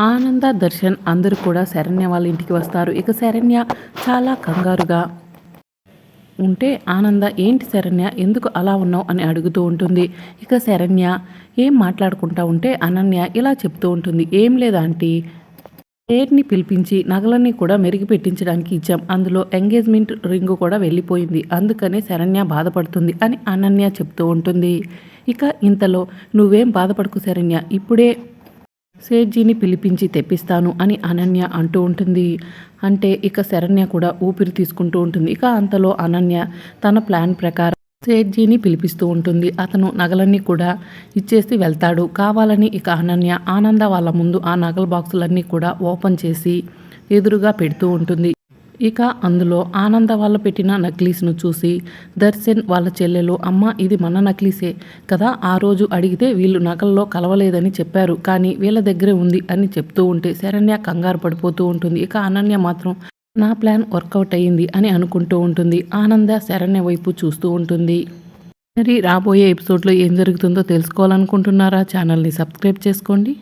ఆనంద దర్శన్ అందరూ కూడా శరణ్య వాళ్ళ ఇంటికి వస్తారు. ఇక శరణ్య చాలా కంగారుగా ఉంటే ఆనంద ఏంటి శరణ్య? ఎందుకు అలా ఉన్నావు? అని అడుగుతూ ఉంటుంది. ఇక శరణ్య ఏం మాట్లాడుకుంటా ఉంటే అనన్య ఇలా చెప్తూ ఉంటుంది. ఏం లేదంటీ పేరుని పిలిపించి నగలన్నీ కూడా మెరుగు పెట్టించడానికి ఇచ్చాం. అందులో ఎంగేజ్మెంట్ రింగ్ కూడా వెళ్ళిపోయింది. అందుకనే శరణ్య బాధపడుతుంది అని అనన్య చెప్తూ ఉంటుంది. ఇక ఇంతలో నువ్వేం బాధపడకు శరణ్య. ఇప్పుడే సేట్జీని పిలిపించి తెప్పిస్తాను అని అనన్య అంటూ ఉంటుంది. అంటే ఇక శరణ్య కూడా ఊపిరి తీసుకుంటూ ఉంటుంది. ఇక అంతలో అనన్య తన ప్లాన్ ప్రకారం సేట్జీని పిలిపిస్తూ ఉంటుంది. అతను నగలన్నీ కూడా ఇచ్చేసి వెళ్తాడు. కావాలని ఇక అనన్య ఆనంద వాళ్ళ ముందు ఆ నగల బాక్సులన్నీ కూడా ఓపెన్ చేసి ఎదురుగా పెడుతూ ఉంటుంది. ఇక అందులో ఆనంద వాళ్ళ పెట్టిన నక్లీస్ను చూసి దర్శన్ వాళ్ళ చెల్లెలు అమ్మ ఇది మన నక్లీసే కదా? ఆ రోజు అడిగితే వీళ్ళు నగల్లో కలవలేదని చెప్పారు. కానీ వీళ్ళ దగ్గరే ఉంది అని చెప్తూ ఉంటే శరణ్య కంగారు పడిపోతూ ఉంటుంది. ఇక అనన్య మాత్రం నా ప్లాన్ వర్కౌట్ అయ్యింది అని అనుకుంటూ ఉంటుంది. ఆనంద శరణ్య వైపు చూస్తూ ఉంటుంది. మరి రాబోయే ఎపిసోడ్లో ఏం జరుగుతుందో తెలుసుకోవాలనుకుంటున్నారా? ఛానల్ని సబ్స్క్రైబ్ చేసుకోండి.